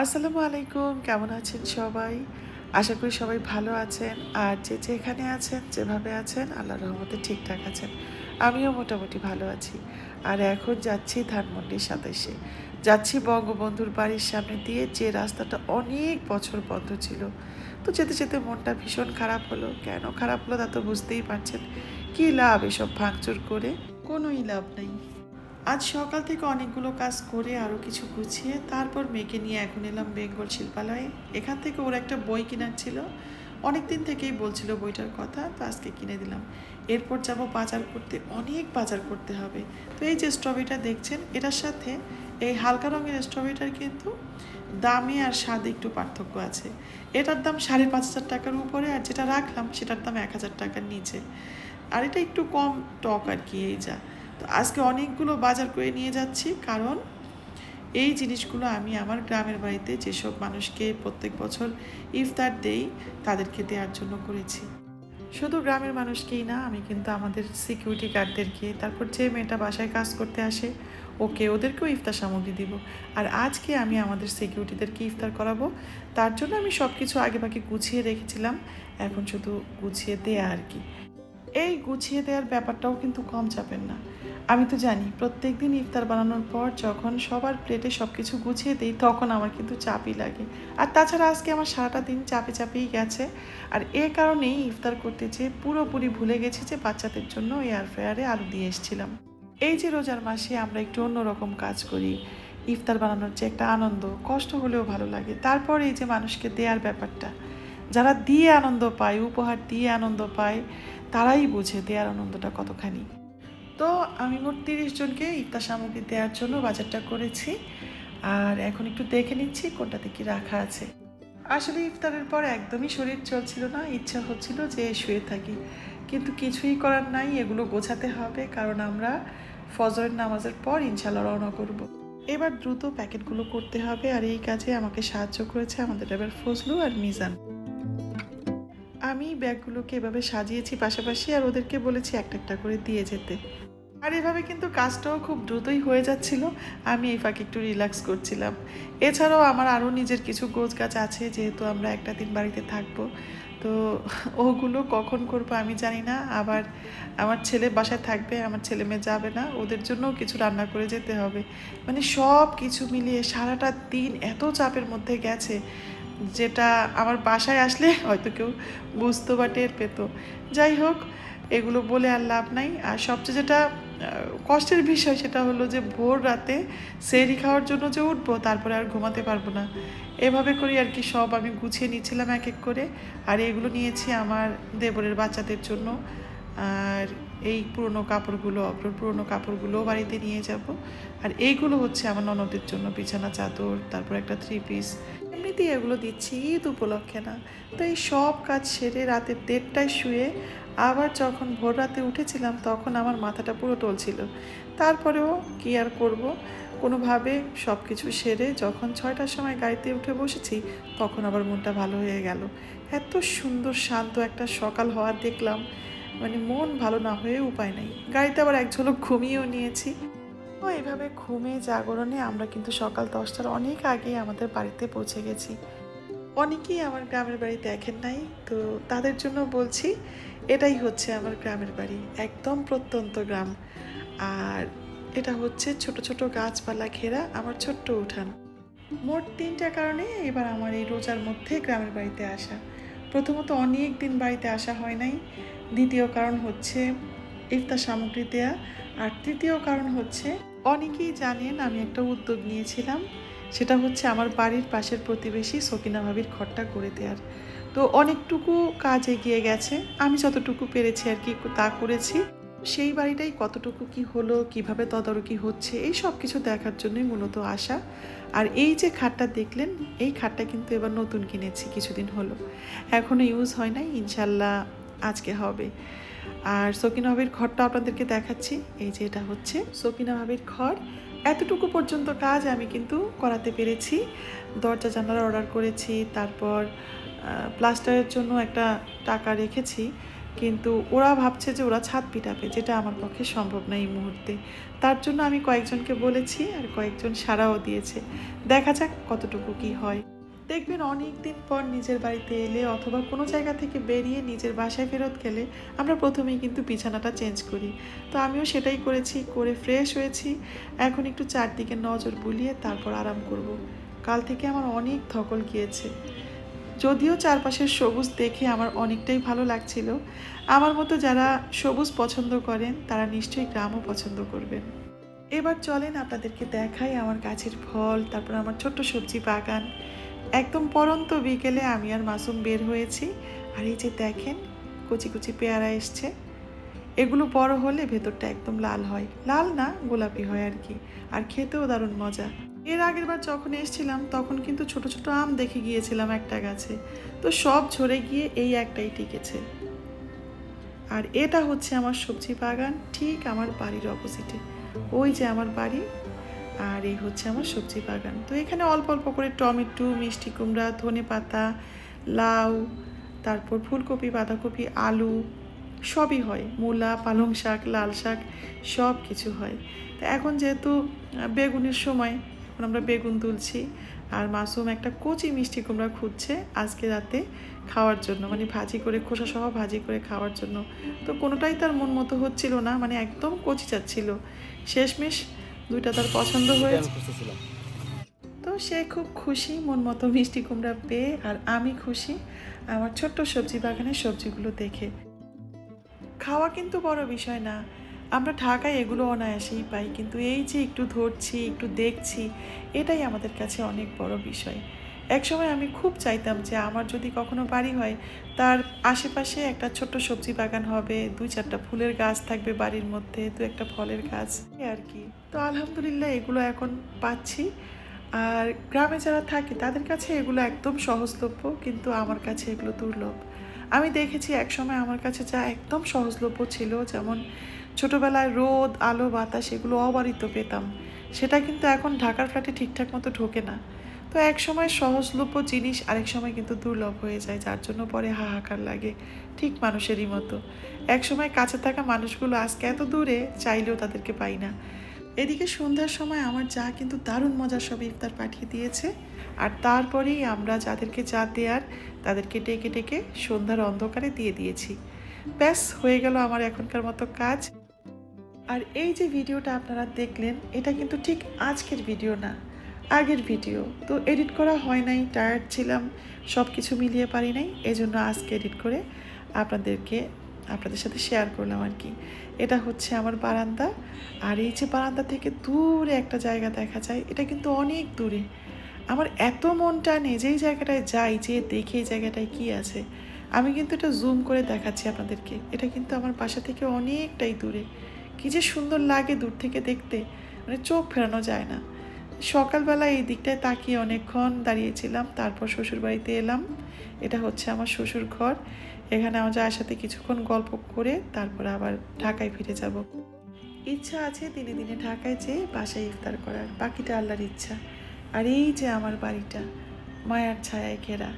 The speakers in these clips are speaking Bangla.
আসসালামু আলাইকুম, কেমন আছেন সবাই? আশা করি সবাই ভালো আছেন। আর যে যেখানে আছেন, যেভাবে আছেন আল্লাহ রহমতে ঠিকঠাক আছেন। আমিও মোটামুটি ভালো আছি। আর এখন যাচ্ছি ধানমন্ডির সাতাইশে। যাচ্ছি বঙ্গবন্ধুর বাড়ির সামনে দিয়ে যে রাস্তাটা অনেক বছর বন্ধ ছিল। তো যেতে যেতে মনটা ভীষণ খারাপ হলো। কেন খারাপ হলো তা তো বুঝতেই পারছেন। কী লাভ এসব ভাঙচুর করে? কোনোই লাভ নেই। আজ সকাল থেকে অনেকগুলো কাজ করে আরও কিছু গুছিয়ে তারপর মেয়েকে নিয়ে এখন এলাম বেঙ্গল শিল্পালয়ে। এখান থেকে ওর একটা বই কেনার ছিল। অনেক দিন থেকেই বলছিল বইটার কথা, তো আজকে কিনে দিলাম। এরপর যাব বাজার করতে, অনেক বাজার করতে হবে। তো এই যে স্ট্রবেরিটা দেখছেন, এটার সাথে এই হালকা রঙের স্ট্রবেরিটার কিন্তু দামে আর স্বাদে একটু পার্থক্য আছে। এটার দাম সাড়ে পাঁচ হাজার টাকার উপরে, আর যেটা রাখলাম সেটার দাম এক হাজার টাকার নিচে। আর এটা একটু কম টক আর কি, এই যা। আজকে অনেকগুলো বাজার করে নিয়ে যাচ্ছি, কারণ এই জিনিসগুলো আমি আমার গ্রামের বাড়িতে যেসব মানুষকে প্রত্যেক বছর ইফতার দেই, তাদেরকে দেওয়ার জন্য করেছি। শুধু গ্রামের মানুষকেই না, আমি কিন্তু আমাদের সিকিউরিটি গার্ডদেরকে তারপর যে মেয়েটা বাসায় কাজ করতে আসে, ওকে, ওদেরকেও ইফতার সামগ্রী দিব। আর আজকে আমি আমাদের সিকিউরিটিদেরকে ইফতার করাবো, তার জন্য আমি সব কিছু আগে বাকি গুছিয়ে রেখেছিলাম, এখন শুধু গুছিয়ে দেয়া আর কি। এই গুছিয়ে দেওয়ার ব্যাপারটাও কিন্তু কম চাপেন না। আমি তো জানি প্রত্যেক দিন ইফতার বানানোর পর যখন সবার প্লেটে সব কিছু গুছিয়ে দিই, তখন আমার কিন্তু চাপই লাগে। আর তাছাড়া আজকে আমার সারাটা দিন চাপে চাপেই গেছে। আর এ কারণেই ইফতার করতে যেয়ে পুরোপুরি ভুলে গেছি যে বাচ্চাদের জন্য এয়ার ফ্রায়ারে আলু দিয়ে এসেছিলাম। এই যে রোজার মাসে আমরা একটু অন্যরকম কাজ করি। ইফতার বানানোর যে একটা আনন্দ, কষ্ট হলেও ভালো লাগে। তারপর এই যে মানুষকে দেওয়ার ব্যাপারটা, যারা দিয়ে আনন্দ পায়, উপহার দিয়ে আনন্দ পায়, তারাই বুঝে দেওয়ার আনন্দটা কতখানি। তো আমি মোট তিরিশ জনকে ইফতার সামগ্রী দেওয়ার জন্য বাজারটা করেছি। আর এখন একটু দেখে নিচ্ছি কোনটাতে কি রাখা আছে। আসলে ইফতারের পর একদমই শরীর চলছিল না, ইচ্ছা হচ্ছিল যে শুয়ে থাকি। কিন্তু কিছুই করার নাই, এগুলো গোছাতে হবে, কারণ আমরা ফজরের নামাজের পর ইনশাল্লাহ রওনা করব। এবার দ্রুত প্যাকেটগুলো করতে হবে, আর এই কাজে আমাকে সাহায্য করেছে আমাদের ড্রাইভার ফজলু আর মিজান। আমি ব্যাগগুলোকে এভাবে সাজিয়েছি পাশাপাশি আর ওদেরকে বলেছি একটা একটা করে দিয়ে যেতে। আর এভাবে কিন্তু কাজটাও খুব দ্রুতই হয়ে যাচ্ছিল। আমি এই ফাঁকে একটু রিল্যাক্স করছিলাম। এছাড়াও আমার আরও নিজের কিছু গোছ গাছ আছে, যেহেতু আমরা একটা দিন বাড়িতে থাকব। তো ওগুলো কখন করব আমি জানি না। আবার আমার ছেলে বাসায় থাকবে, আমার ছেলে মেয়ে যাবে না। ওদের জন্যও কিছু রান্না করে যেতে হবে। মানে সব কিছু মিলিয়ে সারাটা দিন এত চাপের মধ্যে গেছে যেটা আমার বাসায় আসলে হয়তো কেউ বুঝতো বা টের পেতো। যাই হোক, এগুলো বলে আর লাভ নাই। আর সবচেয়ে যেটা কষ্টের বিষয় সেটা হলো যে ভোর রাতে সেরি খাওয়ার জন্য যে উঠবো, তারপরে আর ঘুমাতে পারব না। এভাবে করি আর কি সব আমি গুছিয়ে নিচ্ছিলাম এক এক করে। আর এগুলো নিয়েছি আমার দেবরের বাচ্চাদের জন্য। আর এই পুরনো কাপড়গুলো অপর পুরনো কাপড়গুলোও বাড়িতে নিয়ে যাব। আর এইগুলো হচ্ছে আমার ননদের জন্য। বিছানা, চাদর, তারপর একটা থ্রি পিস এমনিতেই এগুলো দিচ্ছি ঈদ উপলক্ষে না। তো এই সব কাজ সেরে রাতে দেড়টায় শুয়ে আবার যখন ভোর রাতে উঠেছিলাম তখন আমার মাথাটা পুরো টলছিল। তারপরেও কি আর করব? কোনোভাবে সব কিছু সেরে যখন ছয়টার সময় গাড়িতে উঠে বসেছি তখন আবার মনটা ভালো হয়ে গেল। এত সুন্দর শান্ত একটা সকাল হওয়ার দেখলাম। মানে মন ভালো না হয়ে উপায় নেই। গাড়িতে আবার এক ঝলক ঘুমিয়েও নিয়েছি। তো এইভাবে ঘুমে জাগরণে আমরা কিন্তু সকাল দশটার অনেক আগে আমাদের বাড়িতে পৌঁছে গেছি। অনেকেই আমার গ্রামের বাড়ি দেখেন নাই, তো তাদের জন্য বলছি এটাই হচ্ছে আমার গ্রামের বাড়ি, একদম প্রত্যন্ত গ্রাম। আর এটা হচ্ছে ছোট ছোট গাছপালা ঘেরা আমার ছোট্ট উঠান। মোট তিনটা কারণে এবার আমার এই রোজার মধ্যে গ্রামের বাড়িতে আসা। প্রথমত অনেক দিন বাড়িতে আসা হয় নাই। দ্বিতীয় কারণ হচ্ছে ইফতার সামগ্রী দেয়া। আর তৃতীয় কারণ হচ্ছে অনেকেই জানেন আমি একটা উদ্যোগ নিয়েছিলাম। সেটা হচ্ছে আমার বাড়ির পাশের প্রতিবেশী সকিনা ভাবির ঘরটা করে দেওয়ার তো অনেকটুকু কাজ এগিয়ে গেছে। আমি যতটুকু পেরেছি আর কি তা করেছি। সেই বাড়িটাই কতটুকু কি হলো, কীভাবে তদারকি হচ্ছে, এই সব কিছু দেখার জন্যই মূলত আসা আর এই যে খাটটা দেখলেন, এই খাটটা কিন্তু এবার নতুন কিনেছি, কিছুদিন হলো। এখনও ইউজ হয় নাই, ইনশাল্লাহ আজকে হবে। আর সকিনা ভাবির ঘরটা আপনাদেরকে দেখাচ্ছি। এই যে এটা হচ্ছে সকিনা ভাবির ঘর। এতটুকু পর্যন্ত কাজ আমি কিন্তু করাতে পেরেছি। দরজা জানালা অর্ডার করেছি, তারপর প্লাস্টারের জন্য একটা টাকা রেখেছি। কিন্তু ওরা ভাবছে যে ওরা ছাদ পিটাবে, যেটা আমার পক্ষে সম্ভব না এই মুহূর্তে। তার জন্য আমি কয়েকজনকে বলেছি আর কয়েকজন সাড়াও দিয়েছে। দেখা যাক কতটুকু কি হয়। দেখবেন অনেক দিন পর নিজের বাড়িতে এলে অথবা কোনো জায়গা থেকে বেরিয়ে নিজের বাসায় ফেরত গেলে আমরা প্রথমেই কিন্তু বিছানাটা চেঞ্জ করি। তো আমিও সেটাই করেছি, করে ফ্রেশ হয়েছি। এখন একটু চারদিকে নজর বুলিয়ে তারপর আরাম করব। কাল থেকে আমার অনেক ধকল গিয়েছে। যদিও চারপাশের সবুজ দেখে আমার অনেকটাই ভালো লাগছিল। আমার মতো যারা সবুজ পছন্দ করেন, তারা নিশ্চয়ই গ্রামও পছন্দ করবেন। এবার চলেন আপনাদেরকে দেখাই আমার গাছের ফল, তারপর আমার ছোট্ট সবজি বাগান। একদম পরন্ত বিকেলে আমি আর মাসুম বের হয়েছি। আর এই যে দেখেন, কুচি কুচি পেয়ারা এসছে। এগুলো বড় হলে ভেতরটা একদম লাল হয়। লাল না, গোলাপি হয় আর কি। আর খেতেও দারুণ মজা। এর আগের বার যখন এসেছিলাম, তখন কিন্তু ছোট ছোট আম দেখে গিয়েছিলাম একটা গাছে। তো সব ঝরে গিয়ে এই একটাই টিকেছে। আর এটা হচ্ছে আমার সবজি বাগান, ঠিক আমার বাড়ির অপোজিটে ওই যে আমার বাড়ি আর এই হচ্ছে আমার সবজি বাগান। তো এখানে অল্প অল্প করে টমেটো, মিষ্টি কুমড়া, ধনে পাতা, লাউ, তারপর ফুলকপি, বাঁধাকপি, আলু সবই হয়। মূলা, পালং শাক, লাল শাক সব কিছু হয়। তো এখন যেহেতু বেগুনের সময়, এখন আমরা বেগুন তুলছি আর মাসুম একটা কচি মিষ্টি কুমড়া খুঁজছে আজকে রাতে খাওয়ার জন্য মানে ভাজি করে খোসা সহ ভাজি করে খাওয়ার জন্য। তো কোনোটাই তার মন মতো হচ্ছিল না মানে একদম কচি যাচ্ছিল শেষমেশ দুইটা তার পছন্দ হয়েছে। তো সে খুব খুশি মন মতো মিষ্টি কুমড়া পেয়ে আর আমি খুশি আমার ছোট্ট সবজি বাগানের সবজিগুলো দেখে। খাওয়া কিন্তু বড় বিষয় না। আমরা ঢাকায় এগুলো অনায়াসেই পাই কিন্তু এই যে একটু ধরছি একটু দেখছি এটাই আমাদের কাছে অনেক বড় বিষয়। একসময় আমি খুব চাইতাম যে আমার যদি কখনো বাড়ি হয়, তার আশেপাশে একটা ছোট্ট সবজি বাগান হবে, দুই চারটা ফুলের গাছ থাকবে বাড়ির মধ্যে, দু একটা ফলের গাছ আর কি। তো আলহামদুলিল্লাহ এগুলো এখন পাচ্ছি। আর গ্রামে যারা থাকে, তাদের কাছে এগুলো একদম সহজলভ্য, কিন্তু আমার কাছে এগুলো দুর্লভ। আমি দেখেছি একসময় আমার কাছে যা একদম সহজলভ্য ছিল, যেমন ছোটোবেলায় রোদ, আলো, বাতাস, এগুলো অবারিত পেতাম। সেটা কিন্তু এখন ঢাকার ফ্ল্যাটে ঠিকঠাক মতো ঢোকে না। তো এক সময় সহজলভ্য জিনিস, আরেক সময় কিন্তু দুর্লভ হয়ে যায়, যার জন্য পরে হাহাকার লাগে। ঠিক মানুষেরই মতো। এক সময় কাছে থাকা মানুষগুলো আজকে এত দূরে, চাইলেও তাদেরকে পাই না। এদিকে সন্ধ্যার সময় আমার যা কিন্তু দারুণ মজার সব ইফতার পাঠিয়ে দিয়েছে। আর তারপরেই আমরা যাদেরকে যা দেওয়ার তাদেরকে ডেকে ডেকে সন্ধ্যার অন্ধকারে দিয়ে দিয়েছি। ব্যাস, হয়ে গেল আমার এখনকার মতো কাজ। আর এই যে ভিডিওটা আপনারা দেখলেন, এটা কিন্তু ঠিক আজকের ভিডিও না। আগের ভিডিও। তো এডিট করা হয় নাই টায়ার্ড ছিলাম সব কিছু মিলিয়ে পারি নাই এই জন্য আজকে এডিট করে আপনাদেরকে, আপনাদের সাথে শেয়ার করলাম আর কি। এটা হচ্ছে আমার বারান্দা, আর এই যে বারান্দা থেকে দূরে একটা জায়গা দেখা যায়, এটা কিন্তু অনেক দূরে। আমার এত মন টানে যেই জায়গাটায় যাই, যে দেখে এই জায়গাটায় কি আছে। আমি কিন্তু এটা জুম করে দেখাচ্ছি আপনাদেরকে, এটা কিন্তু আমার বাসা থেকে অনেকটাই দূরে। কী যে সুন্দর লাগে দূর থেকে দেখতে মানে চোখ ফেরানো যায় না। সকালবেলা এই দিকটায় তাকিয়ে অনেকক্ষণ দাঁড়িয়েছিলাম, তারপর শ্বশুর বাড়িতে এলাম। এটা হচ্ছে আমার শ্বশুর ঘর এখানে আমার যার সাথে কিছুক্ষণ গল্প করে তারপর আবার ঢাকায় ফিরে যাব। ইচ্ছা আছে দিনে দিনে ঢাকায় যেয়ে বাসায় ইফতার করার, বাকিটা আল্লাহর ইচ্ছা। আর এই যে আমার বাড়িটা, মায়ার ছায়ায় ঘেরা।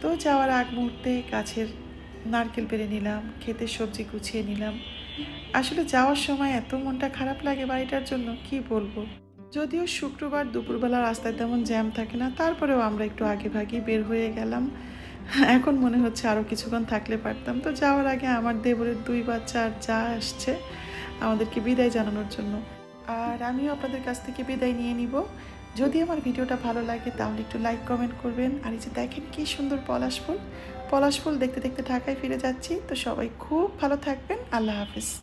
তো যাওয়ার আগ মুহূর্তে গাছের নারকেল পেরে নিলাম খেতে সবজি গুছিয়ে নিলাম। আসলে যাওয়ার সময় এত মনটা খারাপ লাগে বাড়িটার জন্য, কি বলব? যদিও শুক্রবার দুপুরবেলা রাস্তায় তেমন জ্যাম থাকে না, তারপরেও আমরা একটু আগে ভাগেই বের হয়ে গেলাম। এখন মনে হচ্ছে আরও কিছুক্ষণ থাকলে পারতাম। তো যাওয়ার আগে আমার দেবরের দুই বাচ্চা আর যা আসছে, আমাদেরকে বিদায় জানানোর জন্য। আর আমিও আপনাদের কাছ থেকে বিদায় নিয়ে নিব। যদি আমার ভিডিওটা ভালো লাগে, তাহলে একটু লাইক, কমেন্ট করবেন। আর এই যে দেখেন কি সুন্দর পলাশ ফুল পলাশ ফুল দেখতে দেখতে ঢাকায় ফিরে যাচ্ছি। তো সবাই খুব ভালো থাকবেন। আল্লাহ হাফিজ।